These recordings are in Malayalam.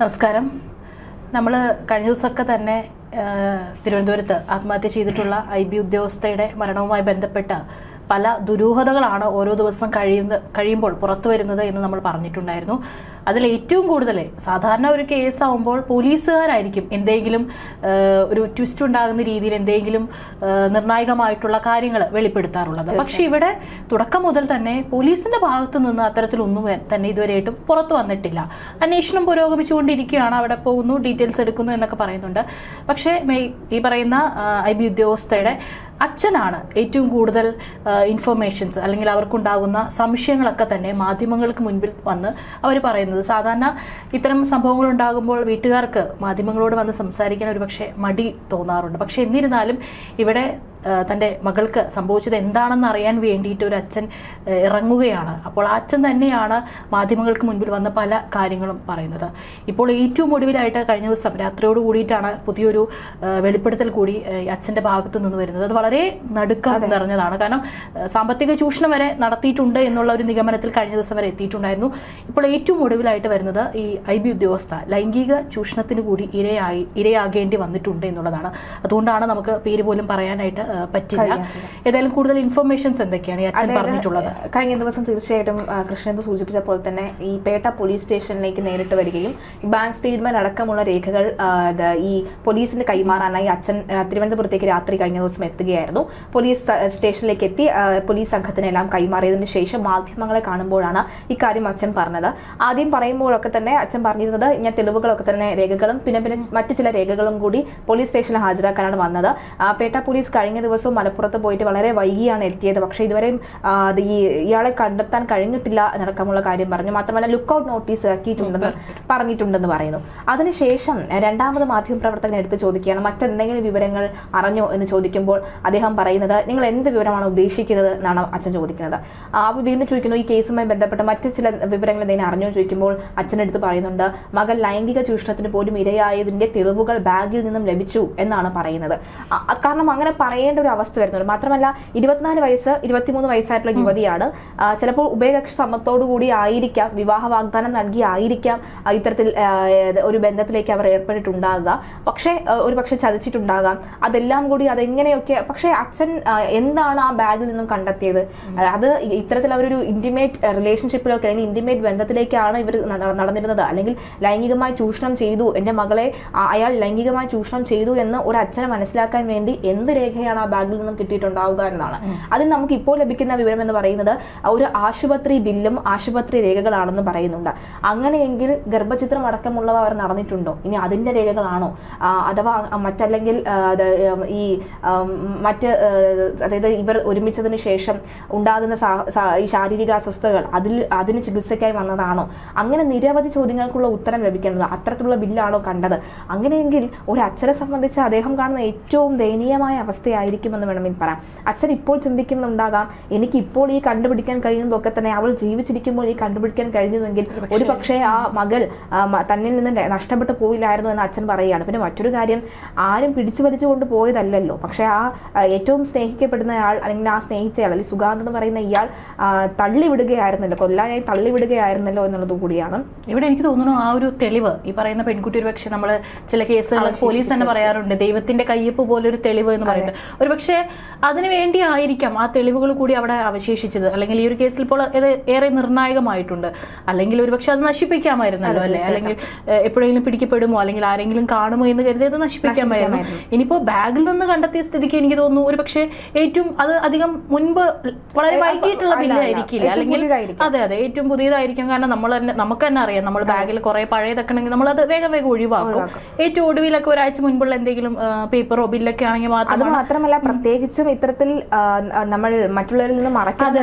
നമസ്കാരം. നമ്മൾ കഴിഞ്ഞ ദിവസമൊക്കെ തന്നെ തിരുവനന്തപുരത്ത് ആത്മഹത്യ ചെയ്തിട്ടുള്ള ഐ ബി ഉദ്യോഗസ്ഥയുടെ മരണവുമായി ബന്ധപ്പെട്ട പല ദുരൂഹതകളാണ് ഓരോ ദിവസം കഴിയുന്ന കഴിയുമ്പോൾ പുറത്തു വരുന്നത് എന്ന് നമ്മൾ പറഞ്ഞിട്ടുണ്ടായിരുന്നു. അതിൽ ഏറ്റവും കൂടുതൽ സാധാരണ ഒരു കേസ് ആവുമ്പോൾ പോലീസുകാരായിരിക്കും എന്തെങ്കിലും ഒരു ട്വിസ്റ്റ് ഉണ്ടാകുന്ന രീതിയിൽ എന്തെങ്കിലും നിർണായകമായിട്ടുള്ള കാര്യങ്ങൾ വെളിപ്പെടുത്താറുള്ളത്. പക്ഷെ ഇവിടെ തുടക്കം മുതൽ തന്നെ പോലീസിന്റെ ഭാഗത്ത് നിന്ന് അത്തരത്തിലൊന്നും തന്നെ ഇതുവരെയായിട്ടും പുറത്തു വന്നിട്ടില്ല. അന്വേഷണം പുരോഗമിച്ചുകൊണ്ടിരിക്കുകയാണ് അവിടെ പോകുന്നു ഡീറ്റെയിൽസ് എടുക്കുന്നു എന്നൊക്കെ പറയുന്നുണ്ട്. പക്ഷേ ഈ പറയുന്ന ഐ ബി ഉദ്യോഗസ്ഥയുടെ അച്ഛനാണ് ഏറ്റവും കൂടുതൽ ഇൻഫർമേഷൻസ് അല്ലെങ്കിൽ അവർക്കുണ്ടാകുന്ന സംശയങ്ങളൊക്കെ തന്നെ മാധ്യമങ്ങൾക്ക് മുൻപിൽ വന്ന് അവർ പറയുന്നത്. സാധാരണ ഇത്തരം സംഭവങ്ങൾ ഉണ്ടാകുമ്പോൾ വീട്ടുകാർക്ക് മാധ്യമങ്ങളോട് വന്ന് സംസാരിക്കാൻ ഒരുപക്ഷെ മടി തോന്നാറുണ്ട്. പക്ഷെ എന്നിരുന്നാലും ഇവിടെ തന്റെ മകൾക്ക് സംഭവിച്ചത് എന്താണെന്ന് അറിയാൻ വേണ്ടിയിട്ട് ഒരു അച്ഛൻ ഇറങ്ങുകയാണ്. അപ്പോൾ ആ അച്ഛൻ തന്നെയാണ് മാധ്യമങ്ങൾക്ക് മുൻപിൽ വന്ന പല കാര്യങ്ങളും പറയുന്നത്. ഇപ്പോൾ ഏറ്റവും ഒടുവിലായിട്ട് കഴിഞ്ഞ ദിവസം രാത്രിയോട് കൂടിയിട്ടാണ് പുതിയൊരു വെളിപ്പെടുത്തൽ കൂടി അച്ഛന്റെ ഭാഗത്തു നിന്ന് വരുന്നത്. അത് വളരെ നടുക്കം നിറഞ്ഞതാണ്. കാരണം സാമ്പത്തിക ചൂഷണം വരെ നടത്തിയിട്ടുണ്ട് എന്നുള്ള ഒരു നിഗമനത്തിൽ കഴിഞ്ഞ ദിവസം വരെ എത്തിയിട്ടുണ്ടായിരുന്നു. ഇപ്പോൾ ഏറ്റവും ഒടുവിലായിട്ട് വരുന്നത് ഈ ഐ ബി ഉദ്യോഗസ്ഥ ലൈംഗിക ചൂഷണത്തിന് കൂടി ഇരയായി ഇരയാകേണ്ടി വന്നിട്ടുണ്ട് എന്നുള്ളതാണ്. അതുകൊണ്ടാണ് നമുക്ക് പേര് പോലും പറയാനായിട്ട് പറ്റില്ല. ഏതായാലും കൂടുതൽ ഇൻഫർമേഷൻസ് എന്തൊക്കെയാണ് ഈ അച്ഛൻ പറഞ്ഞിട്ടുള്ളത്? കഴിഞ്ഞ ദിവസം തീർച്ചയായിട്ടും കൃഷ്ണൻ സൂചിപ്പിച്ച പോലെ തന്നെ ഈ പേട്ട പോലീസ് സ്റ്റേഷനിലേക്ക് നേരിട്ട് വരികയും ബാങ്ക് സ്റ്റേറ്റ്മെന്റ് അടക്കമുള്ള രേഖകൾ ഈ പോലീസിന് കൈമാറാനായി അച്ഛൻ തിരുവനന്തപുരത്തേക്ക് രാത്രി കഴിഞ്ഞ ദിവസം എത്തുകയായിരുന്നു. പോലീസ് സ്റ്റേഷനിലേക്ക് എത്തി പോലീസ് പോലീസ് സംഘത്തിനെല്ലാം കൈമാറിയതിനു ശേഷം മാധ്യമങ്ങളെ കാണുമ്പോഴാണ് ഇക്കാര്യം അച്ഛൻ പറഞ്ഞത്. ആദ്യം പറയുമ്പോഴൊക്കെ തന്നെ അച്ഛൻ പറഞ്ഞിരുന്നത് ഞാൻ തെളിവുകളൊക്കെ തന്നെ രേഖകളും പിന്നെ പിന്നെ മറ്റു ചില രേഖകളും കൂടി പോലീസ് സ്റ്റേഷനിൽ ഹാജരാക്കാനാണ് വന്നത്. പേട്ട പോലീസ് കഴിഞ്ഞ ദിവസം മലപ്പുറത്ത് പോയിട്ട് വളരെ വൈകിയാണ് എത്തിയത്. പക്ഷേ ഇതുവരെയും ഈ ഇയാളെ കണ്ടെത്താൻ കഴിഞ്ഞിട്ടില്ല എന്നടക്കമുള്ള കാര്യം പറഞ്ഞു. മാത്രമല്ല ലുക്ക് ഔട്ട് നോട്ടീസ് ഇറക്കിയിട്ടുണ്ടെന്ന് പറഞ്ഞിട്ടുണ്ടെന്ന് പറയുന്നു. അതിനുശേഷം രണ്ടാമത് മാധ്യമപ്രവർത്തകൻ എടുത്ത് ചോദിക്കുകയാണ് മറ്റെന്തെങ്കിലും വിവരങ്ങൾ അറിഞ്ഞോ? എന്ന് ചോദിക്കുമ്പോൾ അദ്ദേഹം പറയുന്നത് നിങ്ങൾ എന്ത് വിവരമാണ് ഉദ്ദേശിക്കുന്നത്? എന്നാണ് അച്ഛൻ ചോദിക്കുന്നത്. ആ, അപ്പോൾ വീണ്ടും ചോദിക്കുന്നു ഈ കേസുമായി ബന്ധപ്പെട്ട് മറ്റ് ചില വിവരങ്ങൾ എന്തെങ്കിലും അറിഞ്ഞോ? ചോദിക്കുമ്പോൾ അച്ഛനെടുത്ത് പറയുന്നുണ്ട് മകൾ ലൈംഗിക ചൂഷണത്തിന് പോലും ഇരയായതിന്റെ തെളിവുകൾ ബാഗിൽ നിന്നും ലഭിച്ചു എന്നാണ് പറയുന്നത്. കാരണം അങ്ങനെ പറയേണ്ട ഒരു അവസ്ഥ വരുന്നുണ്ട്. മാത്രമല്ല ഇരുപത്തിനാല് വയസ്സ് ഇരുപത്തിമൂന്ന് വയസ്സായിട്ടുള്ള യുവതിയാണ്. ചിലപ്പോൾ ഉഭയകക്ഷി സമ്മതത്തോടു കൂടി ആയിരിക്കാം വിവാഹ വാഗ്ദാനം നൽകി ആയിരിക്കാം ഇത്തരത്തിൽ ഒരു ബന്ധത്തിലേക്ക് അവർ ഏർപ്പെട്ടിട്ടുണ്ടാകുക പക്ഷേ ഒരു പക്ഷെ ചതിച്ചിട്ടുണ്ടാകാം. അതെല്ലാം കൂടി അതെങ്ങനെയൊക്കെ പക്ഷേ അച്ഛൻ എന്താണ് ആ ബാഗിൽ നിന്നും കണ്ടെത്തിയത്? അത് ഇത്തരത്തിൽ അവരൊരു ഇന്റിമേറ്റ് റിലേഷൻഷിപ്പിലൊക്കെ അല്ലെങ്കിൽ ഇന്റിമേറ്റ് ബന്ധത്തിലേക്കാണ് ഇവർ നടന്നിരുന്നത്. അല്ലെങ്കിൽ ലൈംഗികമായി ചൂഷണം ചെയ്തു. എന്റെ മകളെ അയാൾ ലൈംഗികമായി ചൂഷണം ചെയ്തു എന്ന് ഒരു അച്ഛനെ മനസ്സിലാക്കാൻ വേണ്ടി എന്ത് രേഖയാണ് ആ ബാഗിൽ നിന്നും കിട്ടിയിട്ടുണ്ടാവുക എന്നതാണ്. അതിൽ നമുക്ക് ഇപ്പോൾ ലഭിക്കുന്ന വിവരം എന്ന് പറയുന്നത് ഒരു ആശുപത്രി ബില്ലും ആശുപത്രി രേഖകളാണെന്ന് പറയുന്നുണ്ട്. അങ്ങനെയെങ്കിൽ ഗർഭചിത്രം അടക്കമുള്ളവ അവർ നടന്നിട്ടുണ്ടോ? ഇനി അതിന്റെ രേഖകളാണോ? അഥവാ മറ്റല്ലെങ്കിൽ ഈ മറ്റ് അതായത് ഇവർ ഒരുമിച്ചതിന് ശേഷം ഉണ്ടാകുന്ന ഈ ശാരീരിക അസ്വസ്ഥതകൾ അതിൽ അതിന് ചികിത്സയ്ക്കായി വന്നതാണോ? അങ്ങനെ നിരവധി ചോദ്യങ്ങൾക്കുള്ള ഉത്തരം ലഭിക്കേണ്ടത് അത്തരത്തിലുള്ള ബില്ലാണോ കണ്ടത്? അങ്ങനെയെങ്കിൽ ഒരു അച്ഛനെ സംബന്ധിച്ച് അദ്ദേഹം കാണുന്ന ഏറ്റവും ദയനീയമായ അവസ്ഥയായിരിക്കുമെന്ന് വേണമെങ്കിൽ പറയാം. അച്ഛൻ ഇപ്പോൾ ചിന്തിക്കുന്നുണ്ടാകാം. എനിക്ക് ഇപ്പോൾ ഈ കണ്ടുപിടിക്കാൻ കഴിയുന്നതൊക്കെ തന്നെ അവൾ ജീവിച്ചിരിക്കുമ്പോൾ ഈ കണ്ടുപിടിക്കാൻ കഴിഞ്ഞുവെങ്കിൽ ഒരു പക്ഷേ ആ മകൾ തന്നിൽ നിന്ന് നഷ്ടപ്പെട്ടു പോയില്ലായിരുന്നു എന്ന് അച്ഛൻ പറയുകയാണ്. പിന്നെ മറ്റൊരു കാര്യം ആരും പിടിച്ചു വലിച്ചു കൊണ്ട് പോയതല്ലല്ലോ. പക്ഷേ ആ ആ, ഏറ്റവും സ്നേഹിക്കപ്പെടുന്ന ആൾ അല്ലെങ്കിൽ ആ സ്നേഹിച്ചയാൾ അല്ലെങ്കിൽ സുഗാന്ത് എന്ന് പറയുന്ന ഇയാൾ തള്ളിവിടുകയായിരുന്നല്ലോ. കൊല്ലാനായി തള്ളിവിടുകയായിരുന്നല്ലോ എന്നുള്ളത് കൂടിയാണ്. ഇവിടെ എനിക്ക് തോന്നുന്നു ആ ഒരു തെളിവ് ഈ പറയുന്ന പെൺകുട്ടി ഒരു പക്ഷേ നമ്മൾ ചില കേസുകൾ പോലീസ് തന്നെ പറയാറുണ്ട് ദൈവത്തിന്റെ കയ്യപ്പ് പോലെ ഒരു തെളിവ് എന്ന് പറയുന്നത്. ഒരു പക്ഷേ അതിനു വേണ്ടി ആയിരിക്കാം ആ തെളിവുകൾ കൂടി അവിടെ അവശേഷിച്ചത്. അല്ലെങ്കിൽ ഈ ഒരു കേസിൽ ഇപ്പോൾ ഇത് ഏറെ നിർണായകമായിട്ടുണ്ട്. അല്ലെങ്കിൽ ഒരു പക്ഷെ അത് നശിപ്പിക്കാമായിരുന്നല്ലോ അല്ലെ? അല്ലെങ്കിൽ എപ്പോഴെങ്കിലും പിടിക്കപ്പെടുമോ? അല്ലെങ്കിൽ ആരെങ്കിലും കാണുമോ എന്ന് കരുതി അത് നശിപ്പിക്കാമായിരുന്നു. ഇനിയിപ്പോ ബാഗിൽ നിന്ന് കണ്ടെത്തിയ സ്ഥിതിക്ക് എനിക്ക് തോന്നുന്നു ഒരു പക്ഷേ ഏറ്റവും അത് അധികം മുൻപ് വളരെ വൈകിട്ടുള്ള ബില്ലായിരിക്കില്ല. അല്ലെങ്കിൽ അതെ അതെ. ഏറ്റവും പുതിയതായിരിക്കും. കാരണം നമ്മൾ തന്നെ നമുക്ക് തന്നെ അറിയാം. നമ്മൾ ബാഗിൽ കുറെ പഴയതൊക്കെ ഉണ്ടെങ്കിൽ നമ്മൾ അത് വേഗം വേഗം ഒഴിവാക്കും. ഏറ്റവും ഒടുവിലൊക്കെ ഒരാഴ്ച മുൻപുള്ള എന്തെങ്കിലും പേപ്പറോ ബില്ലൊക്കെ ആണെങ്കിൽ മാത്രമാണ് മാത്രമല്ല പ്രത്യേകിച്ചും ഇത്തരത്തിൽ നമ്മൾ മറ്റുള്ളവരിൽ നിന്ന് മറക്കാതെ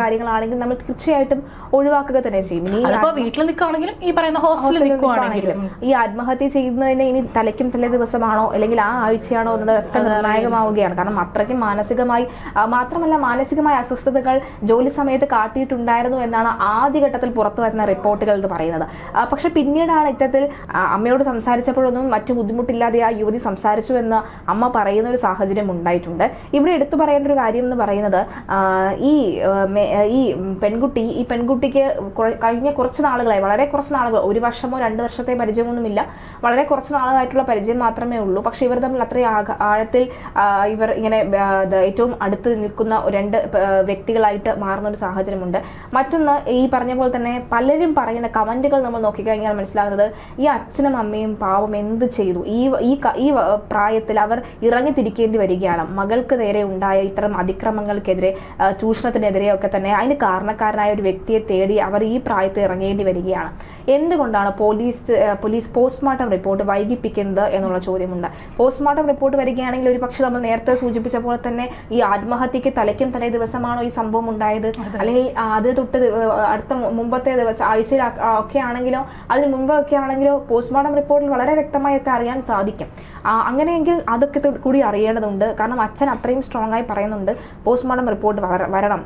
കാര്യങ്ങളാണെങ്കിൽ നമ്മൾ തീർച്ചയായിട്ടും ഒഴിവാക്കുക തന്നെ ചെയ്യും. ഇനി ഈ വീട്ടിൽ നിൽക്കുകയാണെങ്കിലും ഈ പറയുന്ന ഹോസ്റ്റലിൽ ഈ ആത്മഹത്യ ചെയ്യുന്നതിന് ഇനി തലയ്ക്കും തലേ ദിവസമാണോ അല്ലെങ്കിൽ ആ ആഴ്ചയാണോ എന്നതൊക്കെ നിർണായകമാവുകയാണ്. കാരണം അത്രയ്ക്കും മാനസികമായി മാത്രമല്ല മാനസികമായ അസ്വസ്ഥതകൾ ജോലി സമയത്ത് കാട്ടിയിട്ടുണ്ടായിരുന്നു എന്നാണ് ആദ്യഘട്ടത്തിൽ പുറത്തു വരുന്ന റിപ്പോർട്ടുകൾ എന്ന് പറയുന്നത്. പക്ഷെ പിന്നീടാണ് ഇത്തരത്തിൽ അമ്മയോട് സംസാരിച്ചപ്പോഴൊന്നും മറ്റു ബുദ്ധിമുട്ടില്ലാതെ ആ യുവതി സംസാരിച്ചു എന്ന് അമ്മ പറയുന്ന ഒരു സാഹചര്യം സാഹചര്യം ഉണ്ടായിട്ടുണ്ട്. ഇവിടെ എടുത്തു പറയേണ്ട ഒരു കാര്യം എന്ന് പറയുന്നത് ഈ ഈ പെൺകുട്ടി ഈ പെൺകുട്ടിക്ക് കഴിഞ്ഞ കുറച്ച് നാളുകളായി വളരെ കുറച്ച് നാളുകൾ ഒരു വർഷമോ രണ്ട് വർഷത്തെ പരിചയമൊന്നുമില്ല. വളരെ കുറച്ച് നാളുകളായിട്ടുള്ള പരിചയം മാത്രമേ ഉള്ളൂ. പക്ഷെ ഇവർ തമ്മിൽ അത്രയും ആഴത്തിൽ ഇവർ ഇങ്ങനെ ഏറ്റവും അടുത്ത് നിൽക്കുന്ന രണ്ട് വ്യക്തികളായിട്ട് മാറുന്ന ഒരു സാഹചര്യമുണ്ട്. മറ്റൊന്ന് ഈ പറഞ്ഞ പോലെ തന്നെ പലരും പറയുന്ന കമന്റുകൾ നമ്മൾ നോക്കിക്കഴിഞ്ഞാൽ മനസ്സിലാകുന്നത് ഈ അച്ഛനും അമ്മയും പാവം എന്ത് ചെയ്തു? ഈ ഈ പ്രായത്തിൽ അവർ ഇറങ്ങി തിരിക്കേണ്ടി വരികയാണ്. മകൾക്ക് നേരെ ഉണ്ടായ ഇത്തരം അതിക്രമങ്ങൾക്കെതിരെ ചൂഷണത്തിനെതിരെയൊക്കെ ചൂഷണത്തിനെതിരെ ഒക്കെ തന്നെ അതിന് കാരണക്കാരനായ ഒരു വ്യക്തിയെ തേടി അവർ ഈ പ്രായത്തിൽ ഇറങ്ങേണ്ടി വരികയാണ്. എന്തുകൊണ്ടാണ് പോലീസ് പോലീസ് പോസ്റ്റ്മോർട്ടം റിപ്പോർട്ട് വൈകിപ്പിക്കുന്നത് എന്നുള്ള ചോദ്യമുണ്ട്. പോസ്റ്റ്മോർട്ടം റിപ്പോർട്ട് വരികയാണെങ്കിൽ ഒരു പക്ഷെ നമ്മൾ നേരത്തെ സൂചിപ്പിച്ച പോലെ തന്നെ ഈ ആത്മഹത്യക്ക് തലയ്ക്കും തലേ ദിവസമാണോ ഈ സംഭവം ഉണ്ടായത്? അല്ലെങ്കിൽ അത് തൊട്ട് അടുത്ത മുമ്പത്തെ ദിവസം ആഴ്ചയിൽ ഒക്കെ ആണെങ്കിലോ അതിന് മുമ്പൊക്കെ ആണെങ്കിലോ പോസ്റ്റ്മോർട്ടം റിപ്പോർട്ടിൽ വളരെ വ്യക്തമായി ഒക്കെ അറിയാൻ സാധിക്കും. അങ്ങനെയെങ്കിൽ അതൊക്കെ കൂടി അറിയേണ്ടതുണ്ട്. കാരണം അച്ഛൻ അത്രയും സ്ട്രോങ് ആയി പറയുന്നുണ്ട്. പോസ്റ്റ്മോർട്ടം റിപ്പോർട്ട് വരണം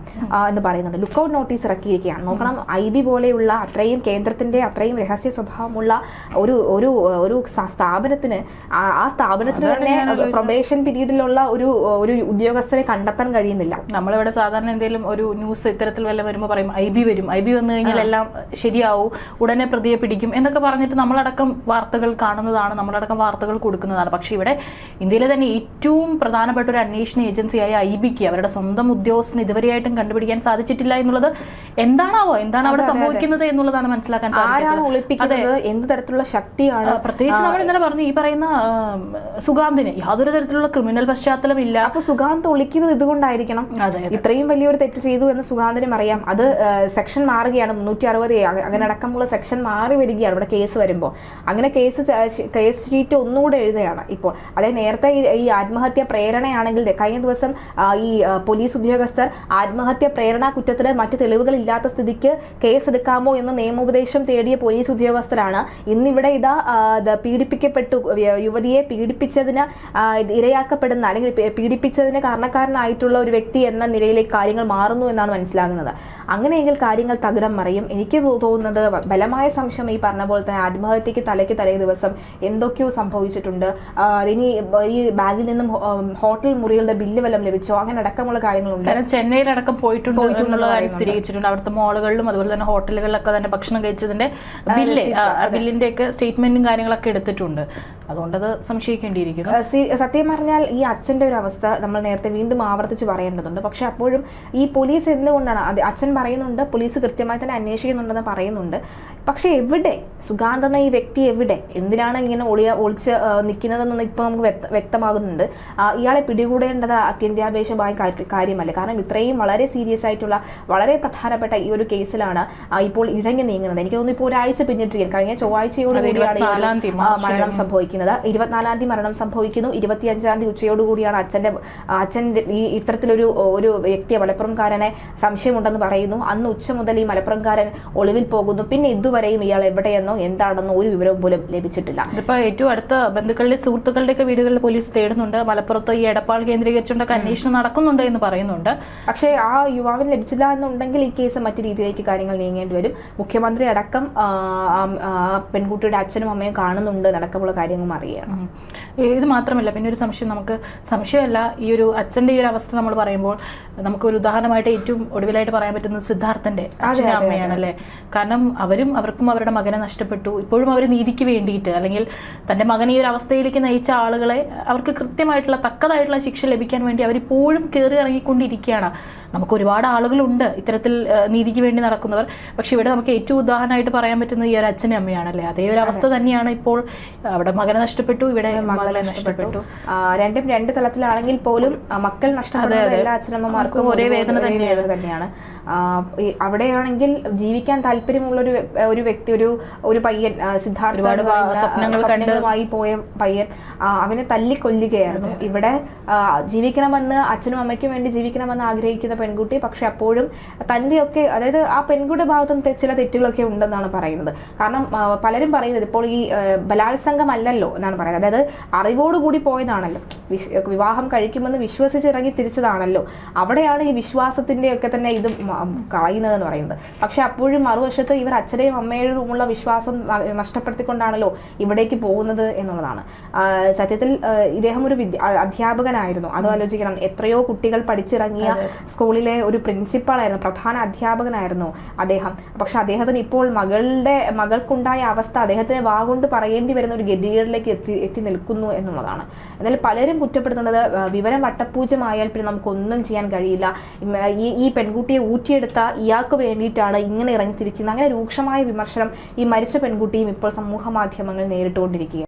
എന്ന് പറയുന്നുണ്ട്. ലുക്കൌട്ട് നോട്ടീസ് ഇറക്കിയിരിക്കുകയാണ്. നോക്കണം ഐ ബി പോലെയുള്ള അത്രയും കേന്ദ്രത്തിന്റെ അത്രയും രഹസ്യ സ്വഭാവമുള്ള ഒരു ഒരു ഒരു സ്ഥാപനത്തിന് ആ- ആ സ്ഥാപനത്തിന് തന്നെ പ്രൊബേഷൻ പീരീഡിലുള്ള ഒരു ഒരു ഉദ്യോഗസ്ഥരെ കണ്ടെത്താൻ കഴിയുന്നില്ല. നമ്മളിവിടെ സാധാരണ എന്തെങ്കിലും ഒരു ന്യൂസ് ഇത്തരത്തിൽ വല്ല വരുമ്പോൾ പറയും ഐ ബി വരും. ഐ ബി വന്നു കഴിഞ്ഞാൽ എല്ലാം ശരിയാവും. ഉടനെ പ്രതിയെ പിടിക്കും. എന്നൊക്കെ പറഞ്ഞിട്ട് നമ്മളടക്കം വാർത്തകൾ കാണുന്നതാണ്. നമ്മളടക്കം വാർത്തകൾ കൊടുക്കുന്നതാണ്. പക്ഷേ ഇവിടെ ഇന്ത്യയിലെ തന്നെ ഏറ്റവും പ്രധാനപ്പെട്ട ഒരു അന്വേഷണ ഏജൻസിയായ ഐ ബിക്ക് അവരുടെ സ്വന്തം ഉദ്യോഗസ്ഥന് ഇതുവരെയായിട്ടും കണ്ടുപിടിക്കാൻ സാധിച്ചിട്ടില്ല എന്നുള്ളത് എന്താണാവോ? എന്താണ് അവിടെ സംഭവിക്കുന്നത് എന്നുള്ളതാണ് മനസ്സിലാക്കാൻ സാധിക്കുന്നത്. എന്ത് തരത്തിലുള്ള ശക്തിയാണ്? പ്രത്യേകിച്ച് നമ്മൾ ഇന്നലെ പറഞ്ഞു ഈ പറയുന്ന സുഗാന്തിന് യാതൊരു തരത്തിലുള്ള ക്രിമിനൽ പശ്ചാത്തലം ഇല്ല. അപ്പൊ സുഗാന്ത് ഒളിക്കുന്നത് ഇതുകൊണ്ടായിരിക്കണം. ഇത്രയും വലിയൊരു തെറ്റ് ചെയ്തു എന്ന് സുഗാന്തിനും അറിയാം. അത് സെക്ഷൻ മാറുകയാണ്. മുന്നൂറ്റി അറുപത് അങ്ങനെ അടക്കമുള്ള സെക്ഷൻ മാറി വരികയാണ് ഇവിടെ കേസ് വരുമ്പോൾ അങ്ങനെ കേസ് കേസ് ഷീറ്റ് ഒന്നുകൂടെ എഴുതുകയാണ് ഇപ്പോൾ. അതായത് നേരത്തെ ഈ ആത്മഹത്യ പ്രേരണയാണെങ്കിൽ കഴിഞ്ഞ ദിവസം ഈ പോലീസ് ഉദ്യോഗസ്ഥർ ആത്മഹത്യ പ്രേരണ കുറ്റത്തിന് മറ്റു തെളിവുകൾ ഇല്ലാത്ത സ്ഥിതിക്ക് കേസെടുക്കാമോ എന്ന് നിയമോപദേശം തേടിയ പോലീസ് ഉദ്യോഗസ്ഥരാണ്. ഇന്നിവിടെ ഇതാ പീഡിപ്പിക്കപ്പെട്ടു യുവതിയെ പീഡിപ്പിച്ചതിന് ഇരയാക്കപ്പെടുന്ന അല്ലെങ്കിൽ പീഡിപ്പിച്ചതിന് കാരണക്കാരനായിട്ടുള്ള ഒരു വ്യക്തി എന്ന നിലയിലേക്ക് കാര്യങ്ങൾ മാറുന്നു എന്നാണ് മനസ്സിലാകുന്നത്. അങ്ങനെയെങ്കിൽ കാര്യങ്ങൾ തകിടം മറിയും. എനിക്ക് തോന്നുന്നത് ബലമായ സംശയം ഈ പറഞ്ഞ പോലെ തന്നെ ആത്മഹത്യക്ക് തലയ്ക്ക് തലേ ദിവസം എന്തൊക്കെയോ സംഭവിച്ചിട്ടുണ്ട്. ഇനി ഈ ബാഗിൽ നിന്നും ഹോട്ടൽ മുറികളുടെ ബില്ല് വല്ലതും ലഭിച്ചോ? അങ്ങനെ അടക്കമുള്ള കാര്യങ്ങളുണ്ട്. കാരണം ചെന്നൈയിലടക്കം പോയിട്ടുണ്ട് കാര്യം. സ്ഥിരീകരിച്ചിട്ടുണ്ട്. അവിടുത്തെ മോളുകളിലും അതുപോലെ തന്നെ ഹോട്ടലുകളിലൊക്കെ തന്നെ ഭക്ഷണം കഴിച്ചതിന്റെ ബില്ല് ബില്ലിന്റെ ഒക്കെ സ്റ്റേറ്റ്മെന്റും കാര്യങ്ങളൊക്കെ എടുത്തിട്ടുണ്ട്. അതുകൊണ്ടത് സംശയിക്കേണ്ടിയിരിക്കുന്നു. സത്യം പറഞ്ഞാൽ ഈ അച്ഛന്റെ ഒരു അവസ്ഥ നമ്മൾ നേരത്തെ വീണ്ടും ആവർത്തിച്ച് പറയേണ്ടതുണ്ട്. പക്ഷെ അപ്പോഴും ഈ പോലീസ് എന്തുകൊണ്ടാണ് അത് അച്ഛൻ പറയുന്നുണ്ട് പോലീസ് കൃത്യമായി തന്നെ അന്വേഷിക്കുന്നുണ്ടെന്ന് പറയുന്നുണ്ട്. പക്ഷെ എവിടെ? സുഗാന്ത് എന്ന ഈ വ്യക്തി എവിടെ? എന്തിനാണ് ഇങ്ങനെ ഒളിയ ഒളിച്ച് നിൽക്കുന്നതെന്ന് ഇപ്പോൾ നമുക്ക് വ്യക്ത- വ്യക്തമാകുന്നുണ്ട്. ഇയാളെ പിടികൂടേണ്ടത് അത്യന്താപേക്ഷമായ കാര്യമല്ല. കാരണം ഇത്രയും വളരെ സീരിയസ് ആയിട്ടുള്ള വളരെ പ്രധാനപ്പെട്ട ഈ ഒരു കേസിലാണ് ഇപ്പോൾ ഇഴങ്ങി നീങ്ങുന്നത്. എനിക്ക് തോന്നുന്നു ഇപ്പോൾ ഒരാഴ്ച പിന്നിട്ടിരിക്കാൻ കഴിഞ്ഞ ചൊവ്വാഴ്ചയോട് അതെ, കൂടിയാണ് ഈ ഒരു, ഇരുപത്തിനാലാം തീയതി ആ, മാർച്ച് മരണം സംഭവിക്കുന്നത്. ഇരുപത്തിനാലാം തീയതി മരണം സംഭവിക്കുന്നു. ഇരുപത്തിയഞ്ചാം തീയതി ഉച്ചയോടുകൂടിയാണ് അച്ഛന്റെ അച്ഛൻ ഈ ഇത്തരത്തിലൊരു ഒരു വ്യക്തിയെ മലപ്പുറംകാരനെ സംശയമുണ്ടെന്ന് പറയുന്നു. അന്ന് ഉച്ച മുതൽ ഈ മലപ്പുറംകാരൻ ഒളിവിൽ പോകുന്നു. പിന്നെ ഇതുവരെയും ഇയാൾ എവിടെയെന്നോ എന്താണെന്നോ ഒരു വിവരവും പോലും ലഭിച്ചിട്ടില്ല. ഇതിപ്പോൾ ഏറ്റവും അടുത്ത ബന്ധുക്കളുടെ സുഹൃത്തുക്കളുടെയൊക്കെ വീടുകളിൽ പോലീസ് തേടുന്നുണ്ട്. മലപ്പുറത്ത് ഈ എടപ്പാൾ കേന്ദ്രീകരിച്ചുകൊണ്ടൊക്കെ അന്വേഷണം നടക്കുന്നുണ്ട് എന്ന് പറയുന്നുണ്ട്. പക്ഷേ ആ യുവാവിന് ലഭിച്ചില്ല എന്നുണ്ടെങ്കിൽ ഈ കേസ് മറ്റു രീതിയിലേക്ക് കാര്യങ്ങൾ നീങ്ങേണ്ടി വരും. മുഖ്യമന്ത്രി അടക്കം പെൺകുട്ടിയുടെ അച്ഛനും അമ്മയും കാണുന്നുണ്ട്. അടക്കമുള്ള കാര്യങ്ങളും അറിയാം ഉം. ഇത് മാത്രമല്ല പിന്നെ ഒരു സംശയം നമുക്ക് സംശയമല്ല ഈ ഒരു അച്ഛന്റെ ഈ ഒരു അവസ്ഥ നമ്മൾ പറയുമ്പോൾ നമുക്ക് ഒരു ഉദാഹരണമായിട്ട് ഏറ്റവും ഒടുവിലായിട്ട് പറയാൻ പറ്റുന്നത് സിദ്ധാർത്ഥന്റെ അച്ഛനും അമ്മയാണ് അമ്മയാണല്ലേ? കാരണം അവരും അവർക്കും അവരുടെ മകനെ നഷ്ടപ്പെട്ടു. ഇപ്പോഴും അവർ നീതിക്ക് വേണ്ടിയിട്ട് അല്ലെങ്കിൽ തന്റെ മകൻ ഈ ഒരു അവസ്ഥയിലേക്ക് നയിച്ച ആളുകളെ അവർക്ക് കൃത്യമായിട്ടുള്ള തക്കതായിട്ടുള്ള ശിക്ഷ ലഭിക്കാൻ വേണ്ടി അവരിപ്പോഴും കയറി ഇറങ്ങിക്കൊണ്ടിരിക്കുകയാണ്. നമുക്ക് ഒരുപാട് ആളുകളുണ്ട് ഇത്തരത്തിൽ നീതിക്ക് വേണ്ടി നടക്കുന്നവർ. പക്ഷെ ഇവിടെ നമുക്ക് ഏറ്റവും ഉദാഹരണമായിട്ട് പറയാൻ പറ്റുന്നത് ഈ ഒരു അച്ഛനും അമ്മയാണല്ലേ? അതേ ഒരു അവസ്ഥ തന്നെയാണ് ഇപ്പോൾ അവിടെ മകനെ നഷ്ടപ്പെട്ടു ഇവിടെ മകളെ നഷ്ടപ്പെട്ടു. രണ്ടും രണ്ട് തലത്തിലാണെങ്കിൽ പോലും മക്കൾ നഷ്ടപ്പെടുന്ന എല്ലാ അച്ഛനമ്മമാർക്കും ഒരേ വേദന തന്നെയാണ്. അവിടെയാണെങ്കിൽ ജീവിക്കാൻ താല്പര്യമുള്ള ഒരു ഒരു വ്യക്തി ഒരു ഒരു പയ്യൻ ആ, സിദ്ധാർത്ഥ ഒരുപാട് എന്ന് പറയുന്ന, സ്വപ്നങ്ങൾ ആ, പോയ പയ്യൻ അവനെ തല്ലിക്കൊല്ലുകയായിരുന്നു. ഇവിടെ ജീവിക്കണമെന്ന് അച്ഛനും അമ്മയ്ക്കും വേണ്ടി ജീവിക്കണമെന്ന് ആഗ്രഹിക്കുന്ന പെൺകുട്ടി പക്ഷെ അപ്പോഴും തന്റെയൊക്കെ അതായത് ആ പെൺകുട്ടിയുടെ ഭാഗത്തും ചില തെറ്റുകളൊക്കെ ഉണ്ടെന്നാണ് പറയുന്നത്. കാരണം പലരും പറയുന്നത് ഇപ്പോൾ ഈ ബലാത്സംഗം അല്ലല്ലോ എന്നാണ് പറയുന്നത്. അതായത് അറിവോടുകൂടി പോയതാണല്ലോ. വിവാഹം കഴിക്കുമെന്ന് വിശ്വസിച്ചിറങ്ങി തിരിച്ചതാണല്ലോ. അവിടെയാണ് ഈ വിശ്വാസത്തിന്റെ ഒക്കെ തന്നെ ഇത് കളയുന്നത് എന്ന് പറയുന്നത്. പക്ഷെ അപ്പോഴും മറുവശത്ത് ഇവർ അച്ഛനെയും അമ്മയോടുമുള്ള വിശ്വാസം നഷ്ടപ്പെടുത്തിക്കൊണ്ടാണല്ലോ ഇവിടേക്ക് പോകുന്നത് എന്നുള്ളതാണ്. സത്യത്തിൽ ഇദ്ദേഹം ഒരു വിദ്യ അധ്യാപകനായിരുന്നു. അത് ആലോചിക്കണം. എത്രയോ കുട്ടികൾ പഠിച്ചിറങ്ങിയ സ്കൂളിലെ ഒരു പ്രിൻസിപ്പാളായിരുന്നു പ്രധാന അധ്യാപകനായിരുന്നു അദ്ദേഹം. പക്ഷെ അദ്ദേഹത്തിന് ഇപ്പോൾ മകളുടെ മകൾക്കുണ്ടായ അവസ്ഥ അദ്ദേഹത്തിന് വാഗൊണ്ട് പറയേണ്ടി വരുന്ന ഒരു ഗതികേടിലേക്ക് എത്തി എത്തി നിൽക്കുന്നു എന്നുള്ളതാണ്. എന്നാൽ പലരും കുറ്റപ്പെടുത്തുന്നത് വിവരം വട്ടപ്പൂജമായാൽ പിന്നെ നമുക്കൊന്നും ചെയ്യാൻ കഴിയില്ല. ഈ ഈ പെൺകുട്ടിയെ ഊറ്റിയെടുത്ത ഇയാൾക്ക് വേണ്ടിയിട്ടാണ് ഇങ്ങനെ ഇറങ്ങി തിരിക്കുന്നത് അങ്ങനെ രൂക്ഷമായ വിമർശനം ഈ മരിച്ച പെൺകുട്ടിയും ഇപ്പോൾ സമൂഹ മാധ്യമങ്ങൾ നേരിട്ടുകൊണ്ടിരിക്കുക